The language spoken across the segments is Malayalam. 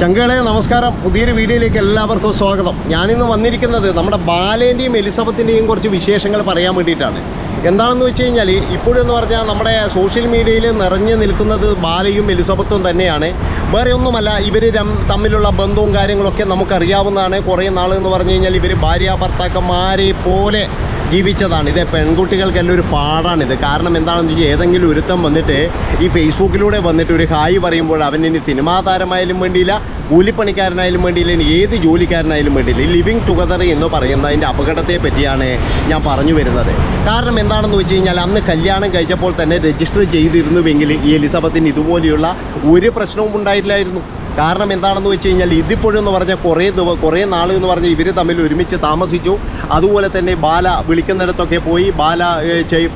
ചങ്കുകളെ നമസ്കാരം. പുതിയൊരു വീഡിയോയിലേക്ക് എല്ലാവർക്കും സ്വാഗതം. ഞാനിന്ന് വന്നിരിക്കുന്നത് നമ്മുടെ ബാലേന്റെയും എലിസബത്തിന്റെയും കുറച്ച് വിശേഷങ്ങൾ പറയാൻ വേണ്ടിയിട്ടാണ്. എന്താണെന്ന് വെച്ച് കഴിഞ്ഞാൽ ഇപ്പോഴെന്ന് പറഞ്ഞാൽ നമ്മുടെ സോഷ്യൽ മീഡിയയിൽ നിറഞ്ഞു നിൽക്കുന്നത് ബാലയും എലിസബത്തും തന്നെയാണ്. വേറെ ഒന്നുമല്ല ഇവർ തമ്മിലുള്ള ബന്ധവും കാര്യങ്ങളൊക്കെ നമുക്കറിയാവുന്നതാണ്. കുറേ നാൾ എന്ന് പറഞ്ഞു കഴിഞ്ഞാൽ ഇവർ ഭാര്യ ഭർത്താക്കന്മാരെ പോലെ ജീവിച്ചതാണ്. ഇത് പെൺകുട്ടികൾക്കെല്ലാം ഒരു പാടാണിത് കാരണം എന്താണെന്ന് വെച്ചാൽ ഏതെങ്കിലും ഒരുത്തം വന്നിട്ട് ഈ ഫേസ്ബുക്കിലൂടെ വന്നിട്ട് ഒരു ഹായ് പറയുമ്പോൾ അവൻ ഇനി സിനിമാ താരമായാലും വേണ്ടിയില്ല കൂലിപ്പണിക്കാരനായാലും വേണ്ടിയില്ല ഇനി ഏത് ജോലിക്കാരനായാലും വേണ്ടിയില്ല. ഈ ലിവിങ് ടുഗദർ എന്ന് പറയുന്നതിന്റെ അപകടത്തെ പറ്റിയാണ് ഞാൻ പറഞ്ഞു വരുന്നത്. കാരണം എന്താണെന്ന് വെച്ച് കഴിഞ്ഞാൽ അന്ന് കല്യാണം കഴിച്ചപ്പോൾ തന്നെ രജിസ്റ്റർ ചെയ്തിരുന്നുവെങ്കിൽ ഈ എലിസബത്തിന് ഇതുപോലെയുള്ള ഒരു പ്രശ്നവും ഉണ്ടായിട്ടില്ലായിരുന്നു കാരണം എന്താണെന്ന് വെച്ച് കഴിഞ്ഞാൽ ഇതിപ്പോഴെന്ന് പറഞ്ഞാൽ കുറേ ദിവ കുറേ നാൾ എന്ന് പറഞ്ഞാൽ ഇവർ തമ്മിൽ ഒരുമിച്ച് താമസിച്ചു. അതുപോലെ തന്നെ ബാല വിളിക്കുന്നിടത്തൊക്കെ പോയി ബാല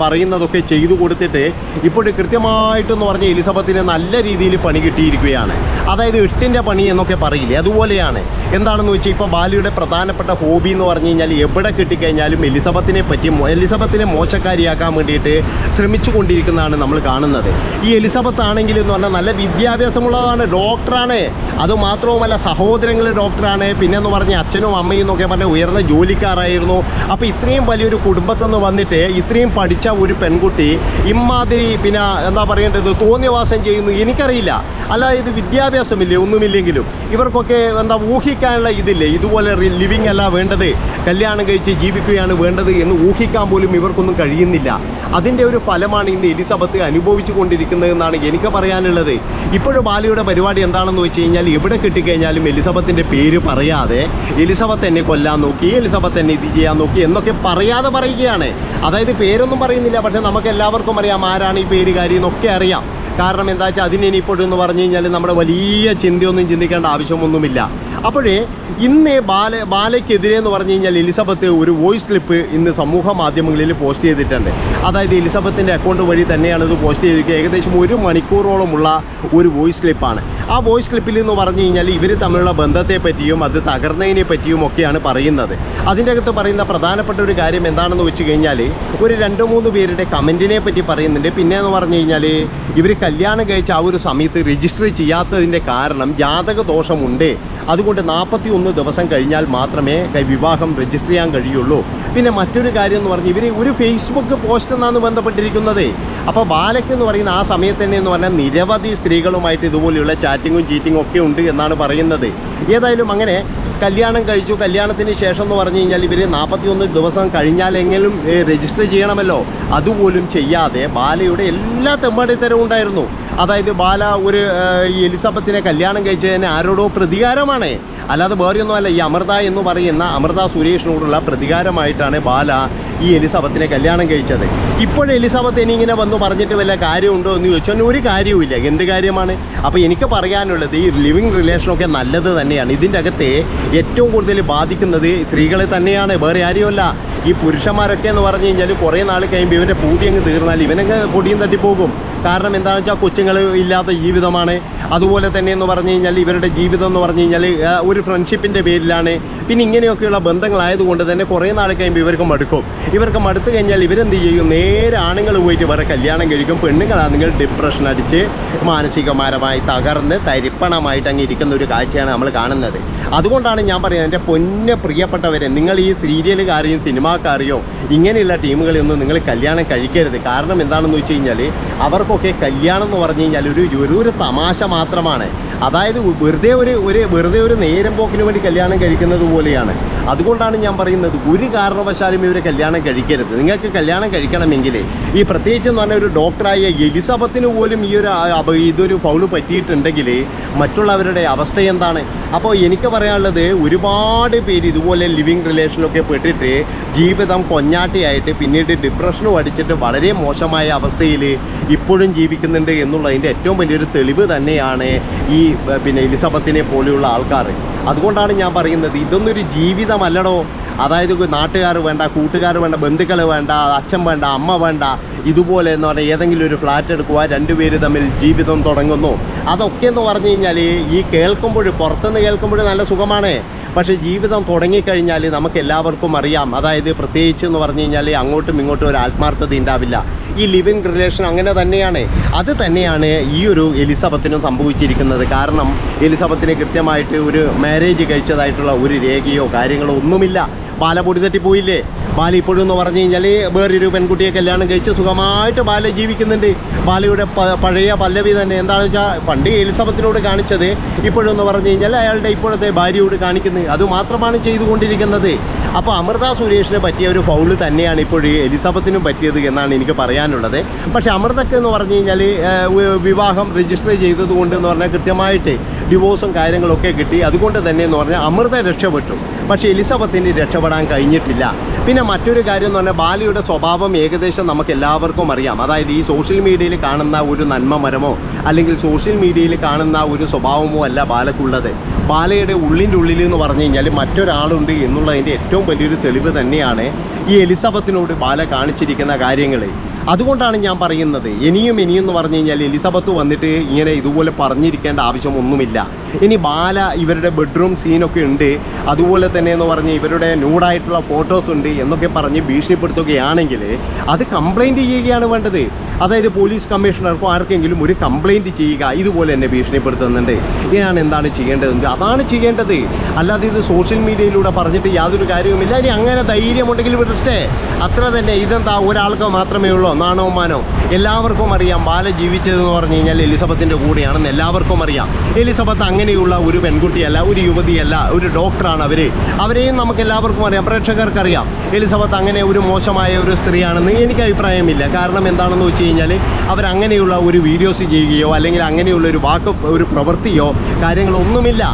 പറയുന്നതൊക്കെ ചെയ്തു കൊടുത്തിട്ട് ഇപ്പോൾ കൃത്യമായിട്ടെന്ന് പറഞ്ഞാൽ എലിസബത്തിന് നല്ല രീതിയിൽ പണി കിട്ടിയിരിക്കുകയാണ്. അതായത് എട്ടിന്റെ പണി എന്നൊക്കെ പറയില്ലേ അതുപോലെയാണ്. എന്താണെന്ന് വെച്ചാൽ ഇപ്പോൾ ബാലയുടെ പ്രധാനപ്പെട്ട ഹോബി എന്ന് പറഞ്ഞു കഴിഞ്ഞാൽ എവിടെ കിട്ടിക്കഴിഞ്ഞാലും എലിസബത്തിനെ പറ്റി എലിസബത്തിനെ മോശക്കാരിയാക്കാൻ വേണ്ടിയിട്ട് ശ്രമിച്ചു കൊണ്ടിരിക്കുന്നതാണ് നമ്മൾ കാണുന്നത്. ഈ എലിസബത്ത് ആണെങ്കിൽ എന്ന് പറഞ്ഞാൽ നല്ല വിദ്യാഭ്യാസമുള്ളതാണ് ഡോക്ടറാണ്. അതുമാത്രവുമല്ല സഹോദരങ്ങൾ ഡോക്ടറാണ്. പിന്നെന്ന് എന്ന് പറഞ്ഞാൽ അച്ഛനും അമ്മയും എന്നൊക്കെ പറഞ്ഞ ഉയർന്ന ജോലിക്കാരായിരുന്നു. അപ്പോൾ ഇത്രയും വലിയൊരു കുടുംബത്തിൽ നിന്ന് വന്നിട്ട് ഇത്രയും പഠിച്ച ഒരു പെൺകുട്ടി ഇമ്മാതിരി പിന്നെ എന്താ പറയേണ്ടത് തോന്നിയവാസം ചെയ്യുന്നു എനിക്കറിയില്ല. അല്ലാതെ ഇത് വിദ്യാഭ്യാസമില്ലേ? ഒന്നുമില്ലെങ്കിലും. ഇവർക്കൊക്കെ എന്താ ഊഹിക്കാനുള്ള ഇതില്ലേ? ഇതുപോലെ ലിവിങ് അല്ല വേണ്ടത്. കല്യാണം കഴിച്ച് ജീവിക്കുകയാണ് വേണ്ടത് എന്ന് ഊഹിക്കാൻ പോലും ഇവർക്കൊന്നും കഴിയുന്നില്ല. അതിന്റെ ഒരു ഫലമാണ് ഇന്ന് എലിസബത്ത് അനുഭവിച്ചു കൊണ്ടിരിക്കുന്നതെന്നാണ് എനിക്ക് പറയാനുള്ളത്. ഇപ്പോഴും ബാലയുടെ പരിപാടി എന്താണെന്ന് വെച്ച് കഴിഞ്ഞാൽ എവിടെ കിട്ടിക്കഴിഞ്ഞാലും എലിസബത്തിന്റെ പേര് പറയാതെ എലിസബത്ത് എന്നെ കൊല്ലാൻ നോക്കി എലിസബത്ത് എന്നെ ഇത് ചെയ്യാൻ നോക്കി എന്നൊക്കെ പറയാതെ പറയുകയാണ്. അതായത് പേരൊന്നും പറയുന്നില്ല പക്ഷേ നമുക്ക് എല്ലാവർക്കും അറിയാം ആരാണ് ഈ പേര് കാര്യം എന്നൊക്കെ അറിയാം. കാരണം എന്താ വെച്ചാൽ അതിന് ഇനിയിപ്പോഴും എന്ന് പറഞ്ഞു കഴിഞ്ഞാൽ നമ്മുടെ വലിയ ചിന്തയൊന്നും ചിന്തിക്കേണ്ട ആവശ്യമൊന്നുമില്ല. അപ്പോഴേ ഇന്ന് ബാല ബാലയ്ക്കെതിരെ എന്ന് പറഞ്ഞു കഴിഞ്ഞാൽ എലിസബത്ത് ഒരു വോയിസ് ക്ലിപ്പ് ഇന്ന് സമൂഹ മാധ്യമങ്ങളിൽ പോസ്റ്റ് ചെയ്തിട്ടുണ്ട്. അതായത് എലിസബത്തിന്റെ അക്കൗണ്ട് വഴി തന്നെയാണ് ഇത് പോസ്റ്റ് ചെയ്തിരിക്കുക. ഏകദേശം ഒരു മണിക്കൂറോളമുള്ള ഒരു വോയിസ് ക്ലിപ്പാണ്. ആ വോയിസ് ക്ലിപ്പിൽ എന്ന് പറഞ്ഞു കഴിഞ്ഞാൽ ഇവർ തമ്മിലുള്ള ബന്ധത്തെ പറ്റിയും അത് തകർന്നതിനെ പറ്റിയും ഒക്കെയാണ് പറയുന്നത്. അതിന്റെ അകത്ത് പറയുന്ന പ്രധാനപ്പെട്ട ഒരു കാര്യം എന്താണെന്ന് വെച്ച് കഴിഞ്ഞാൽ ഒരു രണ്ട് മൂന്ന് പേരുടെ കമന്റിനെ പറ്റി പറയുന്നുണ്ട്. പിന്നെ എന്ന് പറഞ്ഞു കഴിഞ്ഞാൽ ഇവർ കല്യാണം കഴിച്ച ആ ഒരു സമയത്ത് രജിസ്റ്റർ ചെയ്യാത്തതിന്റെ കാരണം ജാതക ദോഷമുണ്ട് അതുകൊണ്ട് നാൽപ്പത്തി ഒന്ന് ദിവസം കഴിഞ്ഞാൽ മാത്രമേ വിവാഹം രജിസ്റ്റർ ചെയ്യാൻ കഴിയുള്ളൂ. പിന്നെ മറ്റൊരു കാര്യം എന്ന് പറഞ്ഞാൽ ഇവർ ഒരു ഫേസ്ബുക്ക് പോസ്റ്റ് എന്നാണ് ബന്ധപ്പെട്ടിരിക്കുന്നത്. അപ്പോൾ ബാലക്ക് എന്ന് പറയുന്ന ആ സമയത്ത് തന്നെ എന്ന് പറഞ്ഞാൽ നിരവധി സ്ത്രീകളുമായിട്ട് ഇതുപോലെയുള്ള ചാറ്റിങ്ങും ചീറ്റിങ്ങും ഒക്കെ ഉണ്ട് എന്നാണ് പറയുന്നത്. ഏതായാലും അങ്ങനെ കല്യാണം കഴിച്ചു. കല്യാണത്തിന് ശേഷം എന്ന് പറഞ്ഞു കഴിഞ്ഞാൽ ഇവർ നാൽപ്പത്തി ഒന്ന് ദിവസം കഴിഞ്ഞാലെങ്കിലും രജിസ്റ്റർ ചെയ്യണമല്ലോ. അതുപോലും ചെയ്യാതെ ബാലയുടെ എല്ലാ തെമ്പാടിത്തരവും ഉണ്ടായിരുന്നു. അതായത് ബാല ഒരു എലിസബത്തിനെ കല്യാണം കഴിച്ചതിന് ആരോടോ പ്രതികാരമാണ്. അല്ലാതെ വേറെയൊന്നുമല്ല ഈ അമൃത എന്ന് പറയുന്ന അമൃത സുരേഷിനോടുള്ള പ്രതികാരമായിട്ടാണ് ബാല ഈ എലിസബത്തിനെ കല്യാണം കഴിച്ചത്. ഇപ്പോൾ എലിസബത്ത് ഇനി ഇങ്ങനെ വന്ന് പറഞ്ഞിട്ട് വല്ല കാര്യമുണ്ടോ എന്ന് ചോദിച്ചാൽ ഒരു കാര്യവുമില്ല. എന്ത് കാര്യമാണ്? അപ്പോൾ എനിക്ക് പറയാനുള്ളത് ഈ ലിവിങ് റിലേഷനൊക്കെ നല്ലത് തന്നെയാണ്. ഇതിന്റെ അകത്തെ ഏറ്റവും കൂടുതൽ ബാധിക്കുന്നത് സ്ത്രീകളെ തന്നെയാണ്. വേറെ ആരെയുമല്ല ഈ പുരുഷന്മാരൊക്കെ എന്ന് പറഞ്ഞു കഴിഞ്ഞാൽ കുറേ നാൾ കഴിയുമ്പോൾ ഇവന്റെ പൂതി അങ്ങ് തീർന്നാൽ ഇവനങ്ങ് പൊടിയും തട്ടിപ്പോകും കാരണം എന്താണെന്ന് വെച്ചാൽ കൊച്ചുങ്ങൾ ഇല്ലാത്ത ജീവിതമാണ്. അതുപോലെ തന്നെ എന്ന് പറഞ്ഞു കഴിഞ്ഞാൽ ഇവരുടെ ജീവിതം എന്ന് പറഞ്ഞു കഴിഞ്ഞാൽ ഒരു ഫ്രണ്ട്ഷിപ്പിന്റെ പേരിലാണ്. പിന്നെ ഇങ്ങനെയൊക്കെയുള്ള ബന്ധങ്ങളായതുകൊണ്ട് തന്നെ കുറേ നാൾ കഴിയുമ്പോൾ ഇവർക്ക് മടുക്കും. ഇവർക്ക് മടുത്തു കഴിഞ്ഞാൽ ഇവരെന്ത് ചെയ്യും? നേരെ ആണുങ്ങൾ പോയിട്ട് ഇവരെ കല്യാണം കഴിക്കും. പെണ്ണുങ്ങളാണെങ്കിൽ ഡിപ്രഷൻ അടിച്ച് മാനസികമാരമായി തകർന്ന് തരിപ്പണമായിട്ട് അങ്ങ് ഇരിക്കുന്ന ഒരു കാഴ്ചയാണ് നമ്മൾ കാണുന്നത്. അതുകൊണ്ടാണ് ഞാൻ പറയുന്നത് എന്റെ പൊന്ന പ്രിയപ്പെട്ടവരെ നിങ്ങൾ ഈ സീരിയലുകാരെയും സിനിമാക്കാരെയോ ഇങ്ങനെയുള്ള ടീമുകളെയൊന്നും നിങ്ങൾ കല്യാണം കഴിക്കരുത്. കാരണം എന്താണെന്ന് വെച്ച് കഴിഞ്ഞാൽ അവർക്കൊക്കെ കല്യാണം എന്ന് പറഞ്ഞു കഴിഞ്ഞാൽ ഒരു ഒരു തമാശ മാത്രമാണ്. അതായത് വെറുതെ ഒരു ഒരു വെറുതെ ഒരു നേരം പോക്കിന് വേണ്ടി കല്യാണം കഴിക്കുന്നത് പോലെയാണ്. അതുകൊണ്ടാണ് ഞാൻ പറയുന്നത് ഒരു കാരണവശാലും ഇവരെ കല്യാണം കഴിക്കരുത്. നിങ്ങൾക്ക് കല്യാണം കഴിക്കണമെങ്കിൽ ഈ പ്രത്യേകിച്ച് എന്ന് പറഞ്ഞാൽ ഒരു ഡോക്ടറായ എലിസബത്തിന് പോലും ഈ ഒരു ഇതൊരു ഫൗൾ പറ്റിയിട്ടുണ്ടെങ്കിൽ മറ്റുള്ളവരുടെ അവസ്ഥ എന്താണ്? അപ്പോൾ എനിക്ക് പറയാനുള്ളത് ഒരുപാട് പേര് ഇതുപോലെ ലിവിങ് റിലേഷനിലൊക്കെ പെട്ടിട്ട് ജീവിതം കൊഞ്ഞാട്ടിയായിട്ട് പിന്നീട് ഡിപ്രഷനും അടിച്ചിട്ട് വളരെ മോശമായ അവസ്ഥയിൽ ഇപ്പോഴും ജീവിക്കുന്നുണ്ട് എന്നുള്ളതിന്റെ ഏറ്റവും വലിയൊരു തെളിവ് തന്നെയാണ് ഈ പിന്നെ എലിസബത്തിനെ പോലെയുള്ള ആൾക്കാർ അതുകൊണ്ടാണ് ഞാൻ പറയുന്നത് ഇതൊന്നൊരു ജീവിതമല്ലടോ. അതായത് നാട്ടുകാർ വേണ്ട കൂട്ടുകാർ വേണ്ട ബന്ധുക്കൾ വേണ്ട അച്ഛൻ വേണ്ട അമ്മ വേണ്ട ഇതുപോലെ എന്ന് പറഞ്ഞാൽ ഏതെങ്കിലും ഒരു ഫ്ലാറ്റ് എടുക്കുക രണ്ടുപേര് തമ്മിൽ ജീവിതം തുടങ്ങുന്നു. അതൊക്കെ എന്ന് പറഞ്ഞു കഴിഞ്ഞാൽ ഈ കേൾക്കുമ്പോൾ പുറത്തുനിന്ന് കേൾക്കുമ്പോൾ നല്ല സുഖമാണ്. പക്ഷേ ജീവിതം തുടങ്ങിക്കഴിഞ്ഞാൽ നമുക്ക് എല്ലാവർക്കും അറിയാം. അതായത് പ്രത്യേകിച്ച് എന്ന് പറഞ്ഞു കഴിഞ്ഞാൽ അങ്ങോട്ടും ഇങ്ങോട്ടും ഒരു ആത്മാർത്ഥത ഉണ്ടാവില്ല. ഈ ലിവിങ് റിലേഷൻ അങ്ങനെ തന്നെയാണ്. അത് തന്നെയാണ് ഈ ഒരു എലിസബത്തിനും സംഭവിച്ചിരിക്കുന്നത്. കാരണം എലിസബത്തിന് കൃത്യമായിട്ട് ഒരു മാരേജ് കഴിച്ചതായിട്ടുള്ള ഒരു രേഖയോ കാര്യങ്ങളോ ഒന്നുമില്ല. ബാല പൊടി തട്ടിപ്പോയില്ലേ ബാല ഇപ്പോഴും എന്ന് പറഞ്ഞു കഴിഞ്ഞാൽ വേറൊരു പെൺകുട്ടിയെ കല്യാണം കഴിച്ച് സുഖമായിട്ട് ബാല ജീവിക്കുന്നുണ്ട്. ബാലയുടെ പഴയ പല്ലവി തന്നെ. എന്താണെന്ന് വെച്ചാൽ പണ്ട് എലിസബത്തിനോട് കാണിച്ചത് ഇപ്പോഴെന്ന് പറഞ്ഞു കഴിഞ്ഞാൽ അയാളുടെ ഇപ്പോഴത്തെ ഭാര്യയോട് കാണിക്കുന്നത്. അത് മാത്രമാണ് ചെയ്തുകൊണ്ടിരിക്കുന്നത്. അപ്പോൾ അമൃത സുരേഷിന് പറ്റിയ ഒരു ഫൗൾ തന്നെയാണ് ഇപ്പോൾ എലിസബത്തിനും പറ്റിയത് എന്നാണ് എനിക്ക് പറയാനുള്ളത്. പക്ഷേ അമൃതക്ക് എന്ന് പറഞ്ഞു കഴിഞ്ഞാൽ വിവാഹം രജിസ്റ്റർ ചെയ്തത് കൊണ്ട് എന്ന് പറഞ്ഞാൽ കൃത്യമായിട്ട് ഡിവോഴ്സും കാര്യങ്ങളൊക്കെ കിട്ടി. അതുകൊണ്ട് തന്നെ എന്ന് പറഞ്ഞാൽ അമൃത രക്ഷപ്പെട്ടു. പക്ഷേ എലിസബത്തിന് രക്ഷപ്പെടാൻ കഴിഞ്ഞിട്ടില്ല. പിന്നെ മറ്റൊരു കാര്യം എന്ന് പറഞ്ഞാൽ ബാലിയുടെ സ്വഭാവം ഏകദേശം നമുക്ക് എല്ലാവർക്കും അറിയാം. അതായത് ഈ സോഷ്യൽ മീഡിയയിൽ കാണുന്ന ഒരു നന്മമരമോ അല്ലെങ്കിൽ സോഷ്യൽ മീഡിയയിൽ കാണുന്ന ഒരു സ്വഭാവമോ അല്ല ബാലക്കുള്ളത്. ബാലയുടെ ഉള്ളിന്റെ ഉള്ളിൽ എന്ന് പറഞ്ഞു കഴിഞ്ഞാൽ മറ്റൊരാളുണ്ട് എന്നുള്ളതിന്റെ ഏറ്റവും വലിയൊരു തെളിവ് തന്നെയാണ് ഈ എലിസബത്തിനോട് ബാല കാണിച്ചിരിക്കുന്ന കാര്യങ്ങൾ അതുകൊണ്ടാണ് ഞാൻ പറയുന്നത്. ഇനിയും ഇനിയും എന്ന് പറഞ്ഞു കഴിഞ്ഞാൽ എലിസബത്ത് വന്നിട്ട് ഇങ്ങനെ ഇതുപോലെ പറഞ്ഞിരിക്കേണ്ട ആവശ്യമൊന്നുമില്ല. ഇനി ബാല ഇവരുടെ ബെഡ്റൂം സീനൊക്കെ ഉണ്ട്. അതുപോലെ തന്നെ എന്ന് പറഞ്ഞ് ഇവരുടെ ന്യൂഡായിട്ടുള്ള ഫോട്ടോസ് ഉണ്ട് എന്നൊക്കെ പറഞ്ഞ് ഭീഷണിപ്പെടുത്തുകയാണെങ്കിൽ അത് കംപ്ലൈന്റ് ചെയ്യുകയാണ് വേണ്ടത്. അതായത് പോലീസ് കമ്മീഷണർക്കോ ആർക്കെങ്കിലും ഒരു കംപ്ലൈന്റ് ചെയ്യുക ഇതുപോലെ എന്നെ ഭീഷണിപ്പെടുത്തുന്നുണ്ട്. ഞാൻ എന്താണ് ചെയ്യേണ്ടതെങ്കിൽ അതാണ് ചെയ്യേണ്ടത്. അല്ലാതെ ഇത് സോഷ്യൽ മീഡിയയിലൂടെ പറഞ്ഞിട്ട് യാതൊരു കാര്യവുമില്ല. ഇനി അങ്ങനെ ധൈര്യമുണ്ടെങ്കിൽ വിടട്ടെ. അത്ര തന്നെ ഇതെന്താ ഒരാൾക്ക് മാത്രമേ ഉള്ളൂ നാണോ മാനോ? എല്ലാവർക്കും അറിയാം ബാല ജീവിച്ചതെന്ന് പറഞ്ഞു കഴിഞ്ഞാൽ എലിസബത്തിന്റെ കൂടെയാണെന്ന് എല്ലാവർക്കും അറിയാം. എലിസബത്ത് അങ്ങനെയുള്ള ഒരു പെൺകുട്ടിയല്ല ഒരു യുവതിയല്ല ഒരു ഡോക്ടറാണ് അവർ അവരെയും നമുക്ക് എല്ലാവർക്കും അറിയാം പ്രേക്ഷകർക്കറിയാം. എലിസബത്ത് അങ്ങനെ ഒരു മോശമായ ഒരു സ്ത്രീയാണെന്ന് എനിക്ക് അഭിപ്രായമില്ല. കാരണം എന്താണെന്ന് കഴിഞ്ഞാൽ അവരങ്ങനെയുള്ള ഒരു വീഡിയോസ് ചെയ്യുകയോ അല്ലെങ്കിൽ അങ്ങനെയുള്ള ഒരു വാക്ക് ഒരു പ്രവൃത്തിയോ കാര്യങ്ങളൊന്നുമില്ല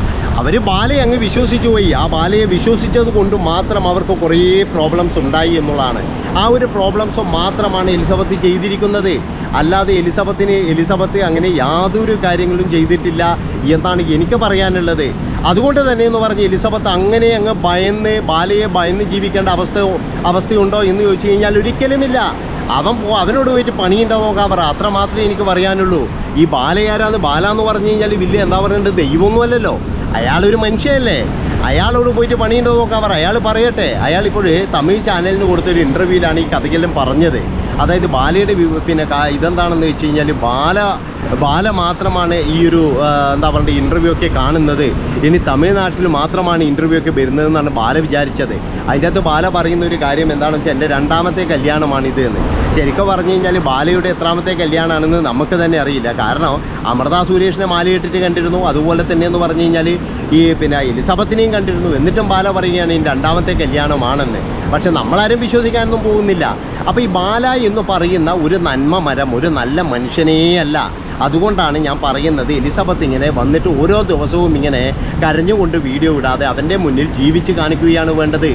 അവർ ബാലയെ അങ്ങ് വിശ്വസിച്ചു പോയി. ആ ബാലയെ വിശ്വസിച്ചത് കൊണ്ട് മാത്രം അവർക്ക് കുറേ പ്രോബ്ലംസ് ഉണ്ടായി എന്നുള്ളതാണ്. ആ ഒരു പ്രോബ്ലംസ് മാത്രമാണ് എലിസബത്ത് ചെയ്തിരിക്കുന്നത്. അല്ലാതെ എലിസബത്തിന് എലിസബത്ത് അങ്ങനെ യാതൊരു കാര്യങ്ങളും ചെയ്തിട്ടില്ല എന്നാണ് എനിക്ക് പറയാനുള്ളത്. അതുകൊണ്ട് തന്നെ എന്ന് പറഞ്ഞ് എലിസബത്ത് അങ്ങനെ അങ്ങ് ഭയന്ന് ബാലയെ ഭയന്ന് ജീവിക്കേണ്ട അവസ്ഥ അവസ്ഥയുണ്ടോ എന്ന് ചോദിച്ചു കഴിഞ്ഞാൽ ഒരിക്കലുമില്ല. അവൻ പോ അവനോട് പോയിട്ട് പണിയുണ്ടോ നോക്കാൻ പറ. അത്ര മാത്രമേ എനിക്ക് പറയാനുള്ളൂ. ഈ ബാലയാരാന്ന് ബാല എന്ന് പറഞ്ഞു കഴിഞ്ഞാൽ വലിയ എന്താ പറയേണ്ടത് ദൈവമൊന്നുമല്ലല്ലോ. അയാളൊരു മനുഷ്യനല്ലേ. അയാളോട് പോയിട്ട് പണിയുണ്ടോ നോക്കാൻ പറ. അയാൾ പറയട്ടെ. അയാൾ ഇപ്പോൾ തമിഴ് ചാനലിന് കൊടുത്തൊരു ഇന്റർവ്യൂവിലാണ് ഈ കഥയ്ക്കെല്ലാം പറഞ്ഞത്. അതായത് ബാലയുടെ പിന്നെ ഇതെന്താണെന്ന് വെച്ച് കഴിഞ്ഞാൽ ബാല ബാല മാത്രമാണ് ഈ ഒരു എന്താ പറയുക ഇന്റർവ്യൂ ഒക്കെ കാണുന്നത്. ഇനി തമിഴ്നാട്ടിൽ മാത്രമാണ് ഇന്റർവ്യൂ ഒക്കെ വരുന്നതെന്നാണ് ബാല വിചാരിച്ചത്. അതിന്റെ അകത്ത് ബാല പറയുന്ന ഒരു കാര്യം എന്താണെന്ന് വെച്ചാൽ എന്റെ രണ്ടാമത്തെ കല്യാണമാണിത് എന്ന്. ശരിക്കും പറഞ്ഞു കഴിഞ്ഞാൽ ബാലയുടെ എത്രാമത്തെ കല്യാണമാണെന്ന് നമുക്ക് തന്നെ അറിയില്ല. കാരണം അമൃത സുരേഷിനെ മാലയിട്ടിട്ട് കണ്ടിരുന്നു. അതുപോലെ തന്നെ എന്ന് പറഞ്ഞു കഴിഞ്ഞാൽ ഈ പിന്നെ എലിസബത്തിനെയും കണ്ടിരുന്നു. എന്നിട്ടും ബാല പറയുകയാണ് ഈ രണ്ടാമത്തെ കല്യാണമാണെന്ന്. പക്ഷെ നമ്മളാരും വിശ്വസിക്കാനൊന്നും പോകുന്നില്ല. അപ്പോൾ ഈ ബാല എന്ന് പറയുന്ന ഒരു നന്മ മരം ഒരു നല്ല മനുഷ്യനേ അല്ല അതുകൊണ്ടാണ് ഞാൻ പറയുന്നത് എലിസബത്ത് ഇങ്ങനെ വന്നിട്ട് ഓരോ ദിവസവും ഇങ്ങനെ കരഞ്ഞുകൊണ്ട് വീഡിയോ ഇടാതെ അവന്റെ മുന്നിൽ ജീവിച്ച് കാണിക്കുകയാണ് വേണ്ടത്.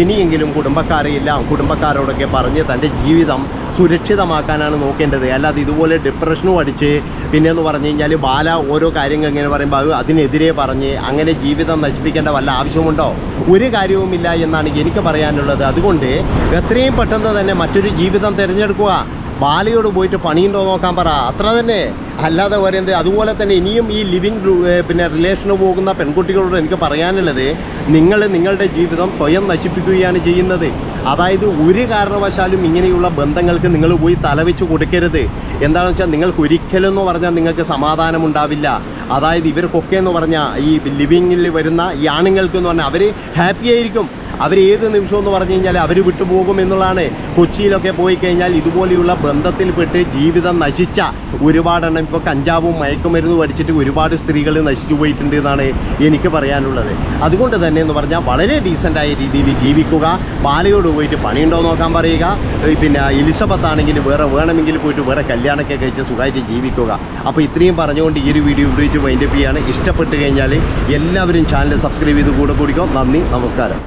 ഇനിയെങ്കിലും കുടുംബക്കാരെയെല്ലാം കുടുംബക്കാരോടൊക്കെ പറഞ്ഞ് തന്റെ ജീവിതം സുരക്ഷിതമാക്കാനാണ് നോക്കേണ്ടത്. അല്ലാതെ ഇതുപോലെ ഡിപ്രഷനും അടിച്ച് പിന്നെ എന്ന് പറഞ്ഞു കഴിഞ്ഞാൽ ബാല ഓരോ കാര്യങ്ങൾ ഇങ്ങനെ പറയുമ്പോൾ അത് അതിനെതിരെ പറഞ്ഞ് അങ്ങനെ ജീവിതം നശിപ്പിക്കേണ്ട വല്ല ആവശ്യമുണ്ടോ? ഒരു കാര്യവുമില്ല എന്നാണ് എനിക്ക് പറയാനുള്ളത്. അതുകൊണ്ട് എത്രയും പെട്ടെന്ന് തന്നെ മറ്റൊരു ജീവിതം തിരഞ്ഞെടുക്കുക. ബാലയോട് പോയിട്ട് പണിയുണ്ടോ നോക്കാൻ പറ. അത്ര തന്നെ. അല്ലാതെ പറയുന്നത് അതുപോലെ തന്നെ ഇനിയും ഈ ലിവിങ് പിന്നെ റിലേഷന് പോകുന്ന പെൺകുട്ടികളോട് എനിക്ക് പറയാനുള്ളത് നിങ്ങൾ നിങ്ങളുടെ ജീവിതം സ്വയം നശിപ്പിക്കുകയാണ് ചെയ്യുന്നത്. അതായത് ഒരു കാരണവശാലും ഇങ്ങനെയുള്ള ബന്ധങ്ങൾക്ക് നിങ്ങൾ പോയി തലവെച്ച് കൊടുക്കരുത്. എന്താണെന്ന് വെച്ചാൽ നിങ്ങൾക്ക് ഒരിക്കലും എന്ന് പറഞ്ഞാൽ നിങ്ങൾക്ക് സമാധാനം ഉണ്ടാവില്ല അതായത് ഇവർക്കൊക്കെ എന്ന് പറഞ്ഞാൽ ഈ ലിവിങ്ങിൽ വരുന്ന ഈ ആണുങ്ങൾക്ക് എന്ന് പറഞ്ഞാൽ അവർ ഹാപ്പി ആയിരിക്കും. അവർ ഏത് നിമിഷം എന്ന് പറഞ്ഞു കഴിഞ്ഞാൽ അവർ വിട്ടുപോകും എന്നുള്ളതാണ്. കൊച്ചിയിലൊക്കെ പോയി കഴിഞ്ഞാൽ ഇതുപോലെയുള്ള ബന്ധത്തിൽപ്പെട്ട് ജീവിതം നശിച്ച ഒരുപാടെണ്ണം ഇപ്പോൾ കഞ്ചാവും മയക്കുമരുന്നും അടിച്ചിട്ട് ഒരുപാട് സ്ത്രീകൾ നശിച്ചു പോയിട്ടുണ്ട് എന്നാണ് എനിക്ക് പറയാനുള്ളത്. അതുകൊണ്ട് തന്നെ എന്ന് പറഞ്ഞാൽ വളരെ ഡീസന്റായ രീതിയിൽ ജീവിക്കുക. ബാലയോട് പോയിട്ട് പണിയുണ്ടോ നോക്കാൻ പറയുക. പിന്നെ എലിസബത്ത് ആണെങ്കിൽ വേറെ വേണമെങ്കിൽ പോയിട്ട് വേറെ കല്യാണമൊക്കെ കഴിച്ച് സുഖമായിട്ട് ജീവിക്കുക. അപ്പോൾ ഇത്രയും പറഞ്ഞുകൊണ്ട് ഈ ഒരു വീഡിയോ ഉപയോഗിച്ച് വൈൻഡപ്പ് ചെയ്യാണ്. ഇഷ്ടപ്പെട്ട് കഴിഞ്ഞാൽ എല്ലാവരും ചാനൽ സബ്സ്ക്രൈബ് ചെയ്ത് കൂടെ കൂടിക്കോ. നന്ദി നമസ്കാരം.